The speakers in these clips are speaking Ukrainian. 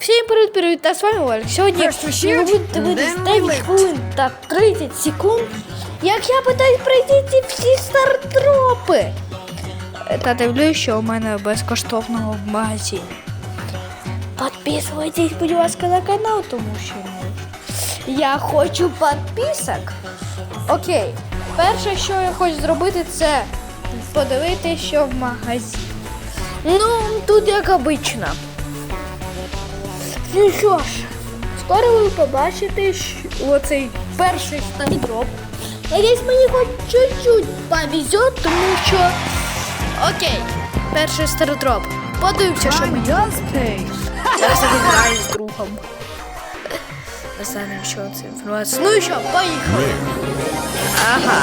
Всім привіт, привіт, та з вами Олег. Сьогодні ви будете дивитись 9 хвилин та 30 секунд, як я питаюсь пройти ці всі стартропи. Та дивлюсь, що у мене безкоштовного в магазині. Підписуйтесь, будь ласка, на канал, тому що я хочу підписок. Окей, перше, що я хочу зробити, це подивитися, що в магазині. Ну, тут як обично. Ну що ж, скоро ви побачите оцей перший стардроп. Надіюсь, мені хоч чуть-чуть повезет, тому що. Окей, перший стардроп. Подивимося, що мені. Зараз я граю з другом. Достанемо, що це інформація. Ну і що, поїхали. Ага,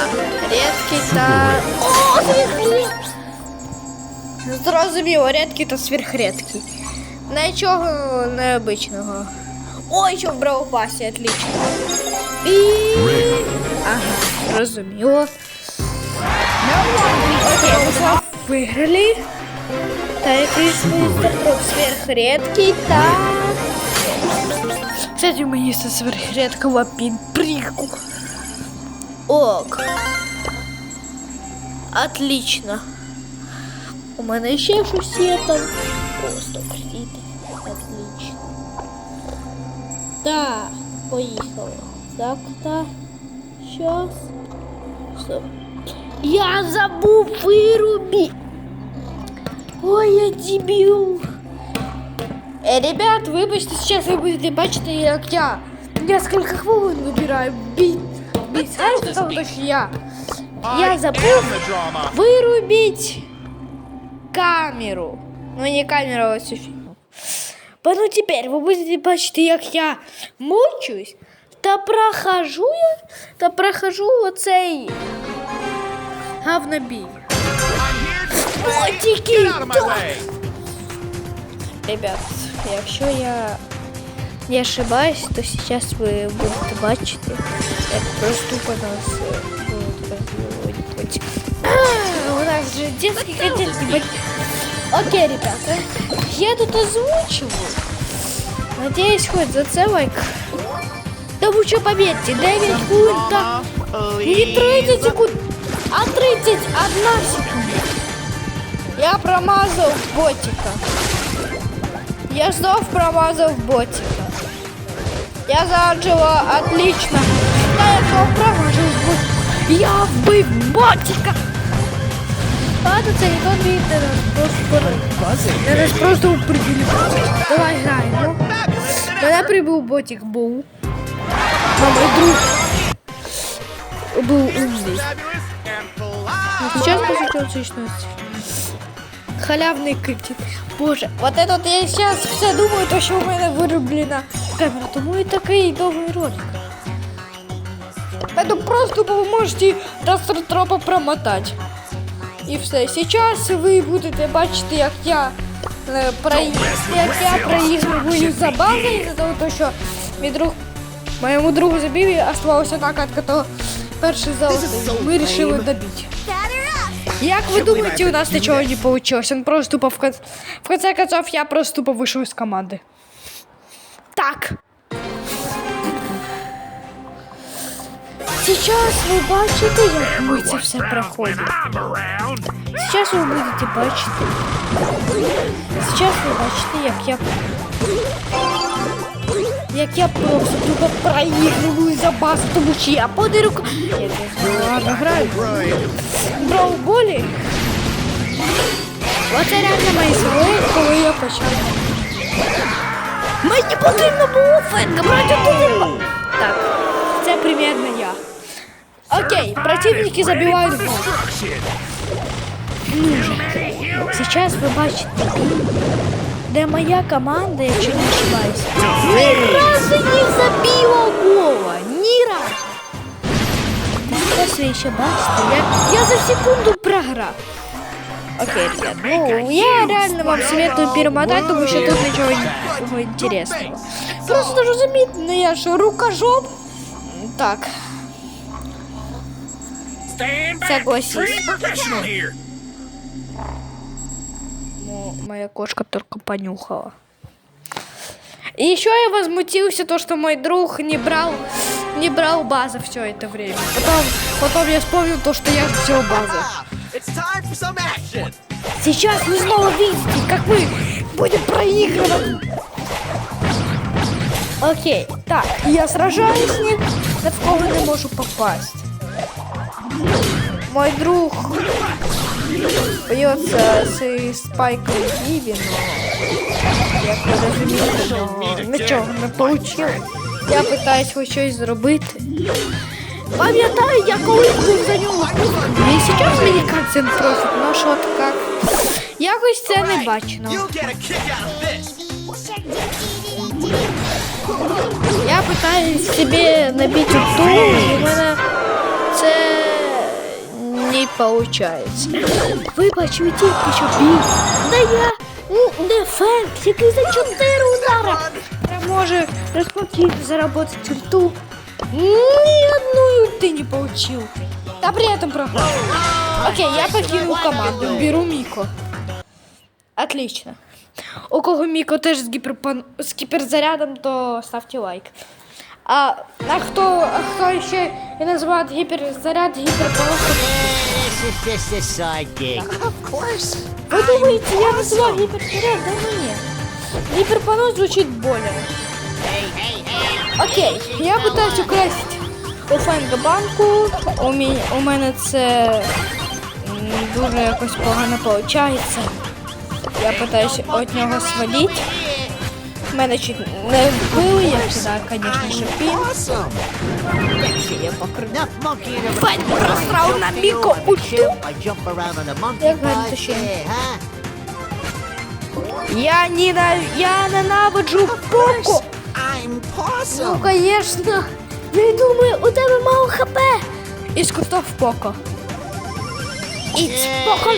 рідкий та. О, сверхрідкий! Зрозуміло, рідкий та сверхрідкий. Нічого необичного. Ой, що в бравопасі, отлично. І... Ага, зрозуміло. Окей, мы виграли. Та якийсь стартроп сверхредкий, та... Кстати, у мене це сверхредкого пінприку. Ок. Отлично. У мене ще щось є там. Просто кредити. Отлично. Так, поїхали. Так, так. Щас. Стоп. Я забув вирубі. Ой, я дебіл. Э, ребят, вибачте, сейчас ви будете бачити, як я несколько хвилин вибираю бит. Бит, знаєте, тому що я. Я забув вырубить камеру. Ну, не камеру, а всю фігню. Ну, тепер ви будете бачити, як я мучусь та прохожу я, та прохожу оцей говнобій. Ботики! Ребят, якщо я не ошибаюсь, то сейчас вы будете бачити, як просто по нас будуть розвивати. А, У нас же детский бать- Окей, ребята, я тут озвучиваю. Надеюсь, хоть за це лайк. Тому що поверьте, 9 хвилин та не 30 секунд, а 31 секунда. Я промазав ботика. Я знов промазав ботика. Я заджила отлично. Та я знов промазав ботика. Я вбив ботика. Ладно, це не тот бій, це нас просто... Це нас просто уприділі. Давай граємо. Мене прибув ботик був. А мой друг був умний. Сейчас посмотрю сущность. Халявний кредит. Боже, вот этот я сейчас все думаю, то що у мене вироблена камера, тому і такий довгий ролик. Это просто ви можете до стартропа промотати. І все. Сейчас ви будете бачити, як я е, як я проігрую за базою, за того, то, що мій друг моєму другу забив і оставалася накатка, то перший золотий. Ми вирішили добити. Як ви думаете, у нас ничего не получилось? Он просто тупо в конце, в конце концов я просто тупо вийшов из команды. Так. Сейчас ви бачите, як ми це все проходимо. Сейчас ви будете бачити. Сейчас ви бачите, як я. Як я просто тупо проігрую за бас, тому що я подарок. Я не ладно граю. Броуболі. Оце реально мої слова, коли я почав. Мені потрібно було фетка брати один. Так, це примерно я. Окей, противники забивають гол. Ну же. Сейчас ви бачите, де моя команда, якщо не ошибаюсь. Ні разу не забила гола. Ні разу. Зараз ви ще бачите, я, я за секунду програв. Окей, ребят, ну я реально вам советую перемотать, потому что тут ничего не- интересного. Просто розумієте, ну я ж рукожоп. Так, согласись. Ну, моя кошка только понюхала. И еще я возмутился, то, что мой друг не брал, не брал базы все это время. Потом, потом я вспомнил то, что я взял action. Сейчас вы снова видите, как мы будем проигрывать. Окей, так, я сражаюсь с ним, на кого не можу попасть. Мой друг бьется з спайком Іві, но як ви но нічого не вийшло. Я питаюсь хоч щось зробити. Пам'ятаю, я колись був за нього. І зараз мені концент просить, ну що так? Якось це не бачено. Я питаюсь собі набити ту, і в мене це не виходить. Вибач, ви тільки що бій. Да я не фен, який за чотири удара. Я може розпокійно заработать ульту. Ни одну ульты не получил. Да при этом програл. Окей, я покинул команду. Беру Мико. Отлично. У кого Міко теж з, гіперпан... з гіперзарядом, то ставте лайк. А, а хто, а хто ще і називає гіперзаряд sidekick. Of course. ви думаєте, я називаю гіперзаряд? Да ні. Гіперпанос звучить более. Окей, я питаюсь украсти у банку. У, мі... у мене це дуже якось погано виходить. Я питаюся від нього свалити. Мене чуть не вбили, я. Я. Enough monkeying around. Фань просрав на a ульту. Як bus. гарно ще. Yeah, huh? Я, ненав... я ненавиджу Поко. I'm Ну, awesome. звісно. Я думаю, у тебе мало хп. І скутов Поко. І Поко.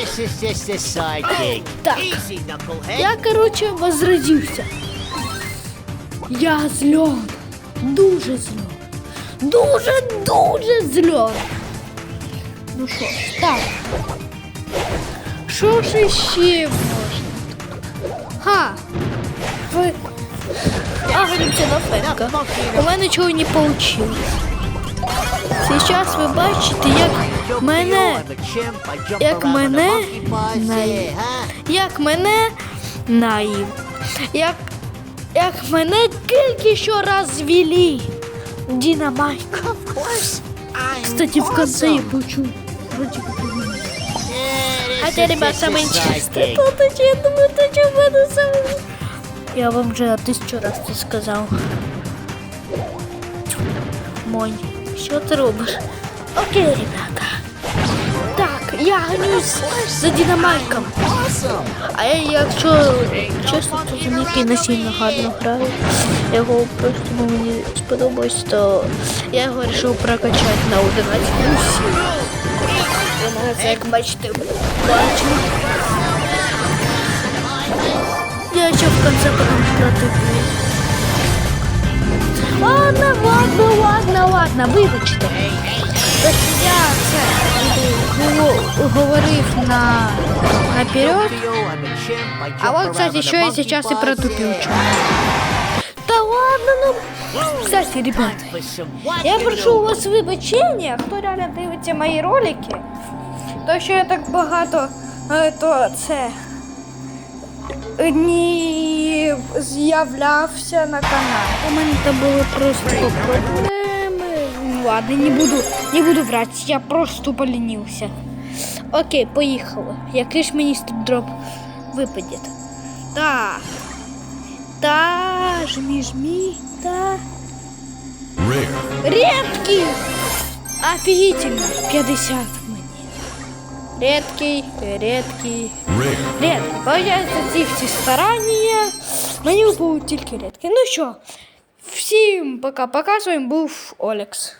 Так. Я, короче, возродився. Я зльон. Дуже зльон. Дуже, дуже зльон. Ну що ж, так. Що ж іще можна? Ха! Ви... Агріться на фенка. У мене чого не вийшло. Зараз ви бачите, як мене як мене monkey bus. на- Yeah, huh? як мене наїв. Як, як мене тільки що розвели. Динамайк. Кстати, в конце я почув. Вроде как. Хотя, ребят, sidekick. то, то, я думаю, то, что в мене. Я вам вже тисячу раз це сказав. Монь, що ти робиш? Окей, ребята. Я гонюсь за динамайком. А я, якщо чесно, то за Мікі не сильно гарно граю. Його просто ну, мені сподобалось, то я його вирішив прокачати на 11 плюсів. Ви це, як бачите, бачу. Я ще в конце потом протиплю. Ладно, ладно, ладно, ладно, вибачте. Я це говорив на наперед. А вот, кстати, еще я сейчас и протупил Да ладно, ну. Кстати, ребят, я прошу у вас вибачення, хто реально дивиться мої ролики. То, що я так багато, е, то це не з'являвся на каналі. У мене там були просто проблеми. Ладно, не буду, не буду врати, я просто поленився. Окей, поїхали. Який ж мені стрип-дроп випаде? Так. Та, жмі, жмі, та. Редкий! Офигительно! 50 мені. Редкий, редкий. Редкий. Получається, ці всі старання. Мені був тільки редкий. Ну що, всім пока-пока. З вами був Олекс.